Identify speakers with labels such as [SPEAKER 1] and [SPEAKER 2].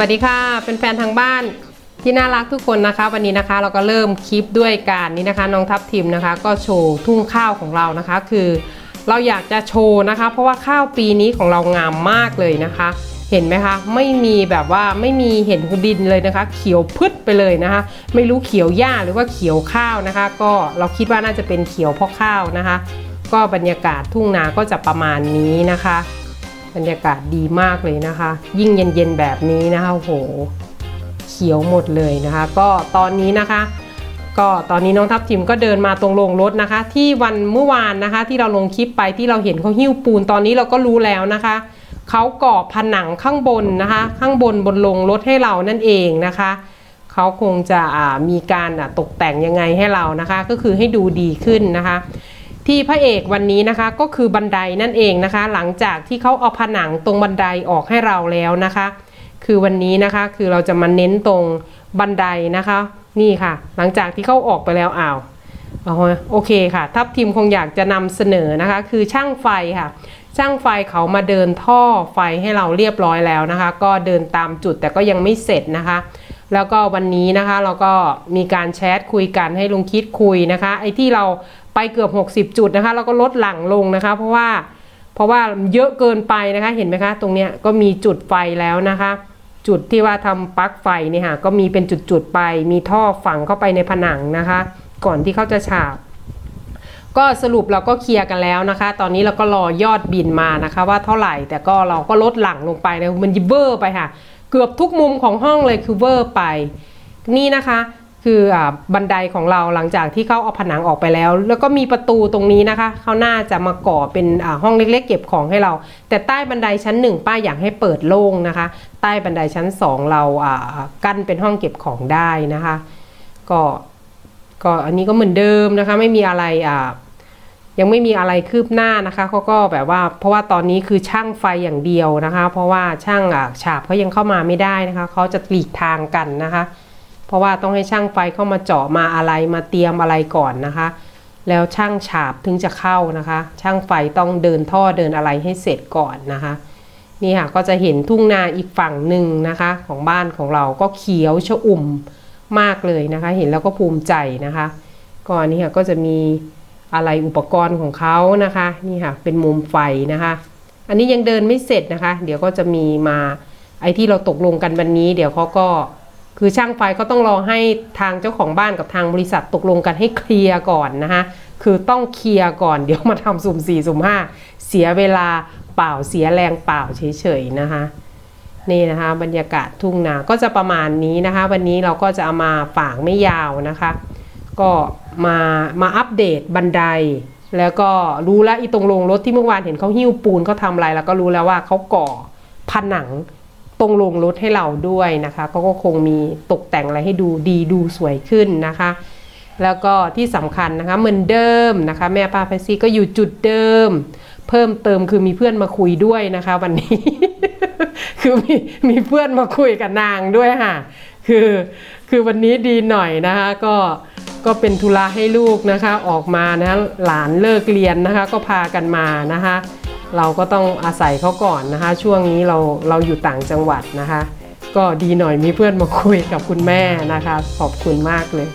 [SPEAKER 1] วัสดีค่ะเป็นแฟนๆทางบ้านที่น่ารักทุกคนนะคะ วันนี้นะคะเราก็เริ่มคลิปด้วยการนี้นะคะน้องทัพทิมนะคะ ก็โชว์ทุ่งข้าวของเรานะคะ คือเราอยากจะโชว์นะคะ เพราะว่าข้าวปีนี้ของเรางามมากเลยนะคะ เห็นไหมคะ ไม่มีแบบว่าไม่มีเห็นดินเลยนะคะ เขียวพึดไปเลยนะคะ ไม่รู้เขียวหญ้าหรือว่าเขียวข้าวนะคะ ก็เราคิดว่าน่าจะเป็นเขียวเพราะข้าวนะคะ ก็บรรยากาศทุ่งนาก็จะประมาณนี้นะคะ บรรยากาศดีมากเลยนะคะ ยิ่งเย็นๆแบบนี้นะคะโหเขียวหมดเลยนะคะ ก็ตอนนี้นะคะ ก็ตอนนี้น้องทัพทิมก็เดินมาตรงโรงรถนะคะ ที่วันเมื่อวานนะคะ ที่เราลงคลิปไปที่เราเห็นเขาหิ้วปูนตอนนี้เราก็รู้แล้วนะคะเขาก่อผนังข้างบนนะคะ ข้างบนบนโรงรถให้เรานั่นเองนะคะเขาคงจะมีการตกแต่งยังไงให้เรานะคะ ก็คือให้ดูดีขึ้นนะคะ ที่พระเอกวันนี้นะคะก็คือบันไดนั่นเองนะคะ หลังจากที่เขาเอาผนังตรงบันไดออกให้เราแล้วนะคะ คือวันนี้นะคะคือเราจะมาเน้นตรงบันไดนะคะ นี่ค่ะ หลังจากที่เขาออกไปแล้วอ้าวเอาโอเคค่ะ ทัพทีมคงอยากจะนำเสนอนะคะ คือช่างไฟค่ะ ช่างไฟเขามาเดินท่อไฟให้เราเรียบร้อยแล้วนะคะ ก็เดินตามจุดแต่ก็ยังไม่เสร็จนะคะ แล้วก็วันนี้นะคะเราก็มีการแชทคุยกันให้ลุงคิดคุยนะคะ ไอ้ที่เราไปเกือบ 60 จุดนะคะ เราก็ลดหลั่งลงนะคะ เพราะว่าเพราะว่าเยอะเกินไปนะคะเห็นไหมคะ ตรงเนี้ยก็มีจุดไฟแล้วนะคะ จุดที่ว่าทำปลั๊กไฟเนี่ยค่ะก็มีเป็นจุดๆไป มีท่อฝังเข้าไปในผนังนะคะ ก่อนที่เขาจะฉาบก็สรุปเราก็เคลียร์กันแล้วนะคะ ตอนนี้เราก็รอยอดบินมานะคะ ว่าเท่าไหร่แต่ก็เราก็ลดหลั่งลงไปนะมันยิเวอร์ไปค่ะ เกือบทุกมุมของห้องเลยคือเวอร์ไป นี่นะคะคืออ่าบันไดของเราหลังจากที่เขาเอาผนังออกไปแล้ว แล้วก็มีประตูตรงนี้นะคะเขาน่าจะมาก่อเป็นอ่าห้องเล็กๆ เก็บของให้เรา แต่ใต้บันไดชั้นหนึ่งป้าอยากให้เปิดโล่งนะคะ ใต้บันไดชั้นสองเราอ่ากั้นเป็นห้องเก็บของได้นะคะ ก็ก็อันนี้ก็เหมือนเดิมนะคะ ไม่มีอะไรอ่า ยังไม่มีอะไรคืบหน้านะคะเขาก็แบบว่าเพราะว่าตอนนี้คือช่างไฟอย่างเดียวนะคะ เพราะว่าช่างอะฉาบเขายังเข้ามาไม่ได้นะคะเขาจะหลีกทางกันนะคะ เพราะว่าต้องให้ช่างไฟเข้ามาเจาะมาอะไรมาเตรียมอะไรก่อนนะคะ แล้วช่างฉาบถึงจะเข้านะคะ ช่างไฟต้องเดินท่อเดินอะไรให้เสร็จก่อนนะคะ นี่ค่ะก็จะเห็นทุ่งนาอีกฝั่งหนึ่งนะคะ ของบ้านของเราก็เขียวชอุ่มมากเลยนะคะ เห็นแล้วก็ภูมิใจนะคะ ก่อนนี้ค่ะก็จะมี อะไรอุปกรณ์ของเขานะคะนี่ค่ะเป็นมุมไฟนะคะ อันนี้ยังเดินไม่เสร็จนะคะ เดี๋ยวก็จะมีมาไอ้ที่เราตกลงกันวันนี้ เดี๋ยวเขาก็คือช่างไฟก็ต้องรอให้ทางเจ้าของบ้านกับทางบริษัทตกลงกันให้เคลียร์ก่อนนะคะคือต้องเคลียร์ก่อนเดี๋ยวมาทำสุ่มสี่สุ่มห้าเสียเวลาเปล่าเสียแรงเปล่าเฉยๆนะคะนี่นะคะบรรยากาศทุ่งนาก็จะประมาณนี้นะคะ วันนี้เราก็จะเอามาฝากไม่ยาวนะคะ ก็มามาอัปเดตบันได แล้วก็รู้แล้วอีตรงโรงรถที่เมื่อวานเห็นเขาหิ้วปูนเขาทำอะไรแล้วก็รู้แล้วว่าเขาก่อผนังตรงโรงรถให้เราด้วยนะคะก็ก็คงมีตกแต่งอะไรให้ดูดีดูสวยขึ้นนะคะ แล้วก็ที่สำคัญนะคะเหมือนเดิมนะคะ แม่ป้าแพซซี่ก็อยู่จุดเดิม เพิ่มเติมคือมีเพื่อนมาคุยด้วยนะคะวันนี้ คือมีมีเพื่อนมาคุยกับนางด้วยค่ะ คือคือวันนี้ดีหน่อยนะคะก็ ก็เป็นธุระให้ลูกนะคะออกมานะะหลานเลิกเรียนนะคะก็พากันมานะคะ เราก็ต้องอาศัยเขาก่อนนะคะ ช่วงนี้เราเราอยู่ต่างจังหวัดนะคะ ก็ดีหน่อยมีเพื่อนมาคุยกับคุณแม่นะคะ ขอบคุณมากเลย